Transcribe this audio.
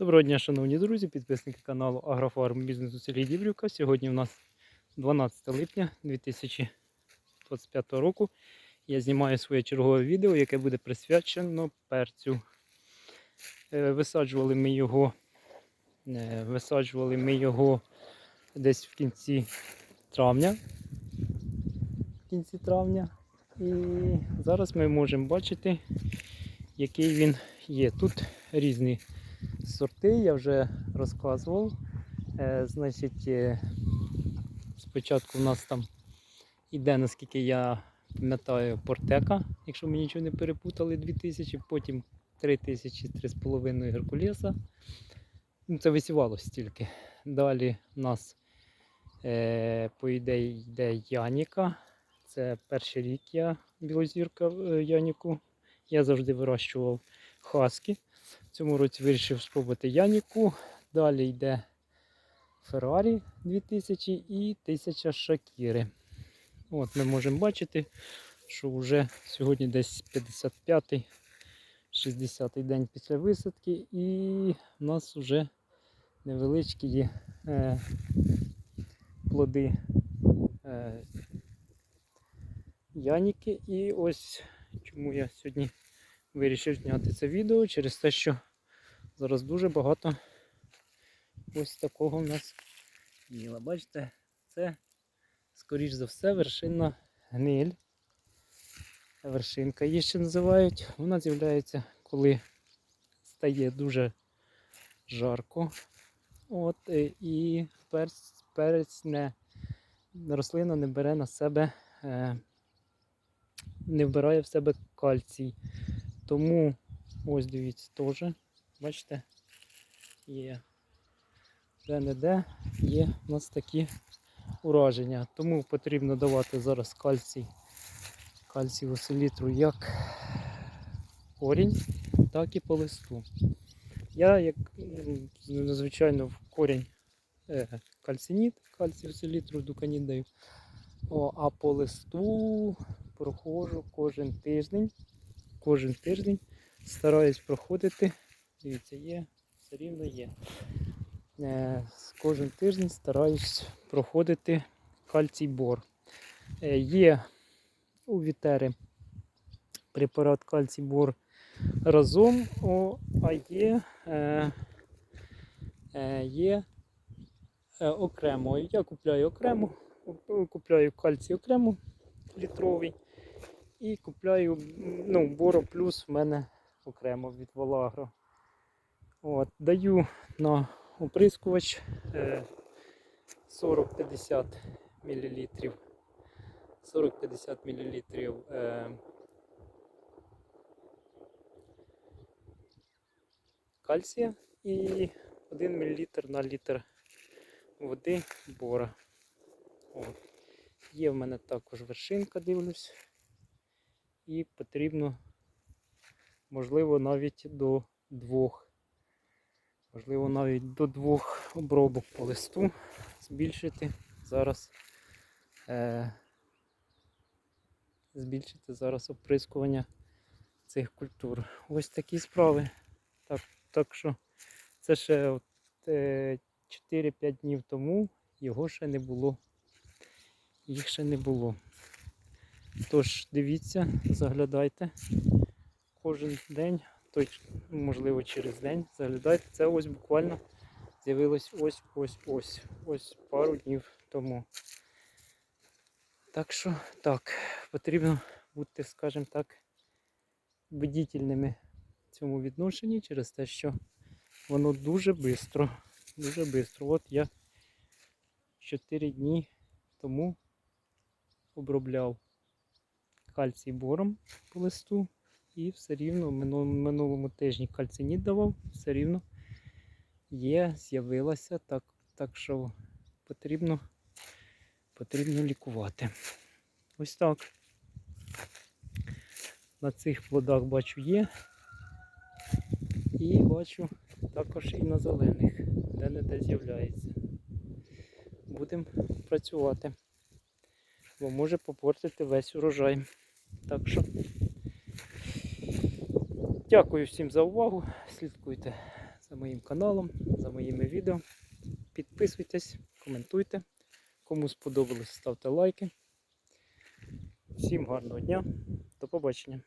Доброго дня, шановні друзі, підписники каналу Агрофарм Бізнес у селі Діврівка. Сьогодні у нас 12 липня 2025 року. Я знімаю своє чергове відео, яке буде присвячено перцю. Е, Висаджували ми його, е, висаджували ми його десь в кінці травня. В кінці травня. І зараз ми можемо бачити, який він є. Тут різні сорти, я вже розказував. Е, значить, е, спочатку в нас там іде, наскільки я пам'ятаю, портека, якщо ми нічого не перепутали, 2000, потім 3000, 3,5 Геркулеса. Ну, це висівало стільки. Далі у нас е, по ідеї йде Яніка. Це перший рік я білозірка е, Яніку. Я завжди вирощував хаски. Цьому році вирішив спробувати Яніку. Далі йде Феррарі 2000 і 1000 Шакіри. От ми можемо бачити, що вже сьогодні десь 55-й, 60-й день після висадки, і в нас вже невеличкі є е, плоди е, Яніки. І ось чому я сьогодні вирішив зняти це відео через те, що зараз дуже багато ось такого в нас міла. Бачите, це, скоріш за все, вершинна гниль. Вершинка її ще називають. Вона з'являється, коли стає дуже жарко. От, е, і перець, перець не, рослина не бере на себе, е, не вбирає в себе кальцій. Тому ось дивіться теж, бачите, є де-не-де є у нас такі ураження. Тому потрібно давати зараз кальцій, у селітру як корінь, так і по листу. Я, як м, звичайно, в корінь е, кальцій у селітру дуканіт даю. О, а по листу проходжу кожен тиждень кожен тиждень стараюсь проходити. Дивіться, є, все рівно є. Е, Кожен тиждень стараюсь проходити кальцій бор. Е, Є у вітери препарат кальцій бор разом, а є, е, є окремо. Я купляю окремо, купляю кальцій окремо літровий. І купляю ну, Боро плюс в мене окремо від Волагро. От, Даю на оприскувач е, 40-50 мл. 40-50 мл кальція і 1 мл на літр води бора. От. Є в мене також вершинка, дивлюсь і потрібно, можливо, навіть до двох, можливо, навіть до двох обробок по листу збільшити зараз, е, збільшити зараз оприскування цих культур. Ось такі справи. Так, так що це ще от, е, 4-5 днів тому його ще не було. Їх ще не було. Тож дивіться, заглядайте кожен день, той, можливо, через день. Заглядайте. Це ось буквально з'явилось ось-ось-ось. Ось пару днів тому. Так що так, потрібно бути, скажімо так, бдітельними в цьому відношенні через те, що воно дуже швидко, дуже швидко. От я 4 дні тому обробляв кальцій бором по листу і все рівно в минулому, тижні кальциніт давав, все рівно є, з'явилася, так, так що потрібно, потрібно лікувати. Ось так. На цих плодах бачу є. І бачу також і на зелених, де-не-де з'являється. Будемо працювати бо може попортити весь урожай. Так що дякую всім за увагу. Слідкуйте за моїм каналом, за моїми відео. Підписуйтесь, коментуйте. Кому сподобалось, ставте лайки. Всім гарного дня. До побачення.